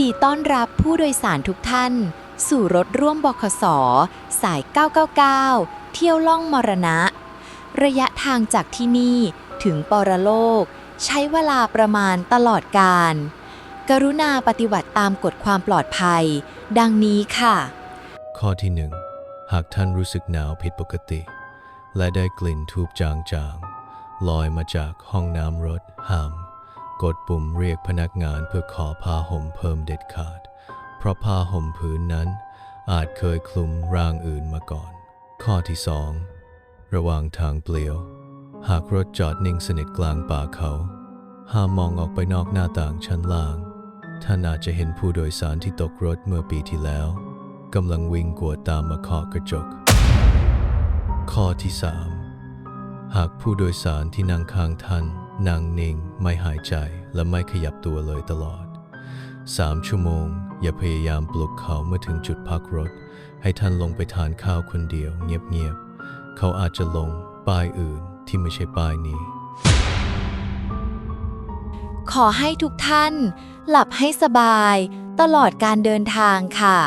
ดีต้อนรับผู้โดยสารทุกท่าน สู่รถร่วมบขสสาย 999 เที่ยวล่องมรณะ ระยะทางจากที่นี่ถึงปรโลก ใช้เวลาประมาณตลอดการ กรุณาปฏิบัติตามกฎความปลอดภัย ดังนี้ค่ะ ข้อที่หนึ่งหากท่านรู้สึกหนาวผิดปกติ และได้กลิ่นทูบจางๆลอยมาจากห้องน้ำรถห้าม กดปุ่มเรียกพนักงานเพื่อขอผ้าห่มเพิ่มเด็ดขาด เพราะผ้าห่มผืนนั้น อาจเคยคลุมร่างอื่นมาก่อน ข้อที่สองระหว่างทางเปลี่ยว หากรถจอดนิ่งสนิทกลางป่าเขา ห้ามมองออกไปนอกหน้าต่างชั้นล่าง ท่านอาจจะเห็นผู้โดยสารที่ตกรถเมื่อปีที่แล้วกำลังวิ่งกวดตามมาเคาะกระจก ข้อที่ 3 หากผู้โดยสารที่นั่งข้างท่าน นั่งนิ่งไม่หายใจและไม่ขยับตัวเลยตลอด3ชั่วโมง อย่าพยายามปลุกเขาเมื่อถึงจุดพักรถ ให้ท่านลงไปทานข้าวคนเดียวเงียบๆ เขาอาจจะลงป้ายอื่นที่ไม่ใช่ป้ายนี้ ขอให้ทุกท่าน หลับให้สบาย ตลอดการเดินทางค่ะ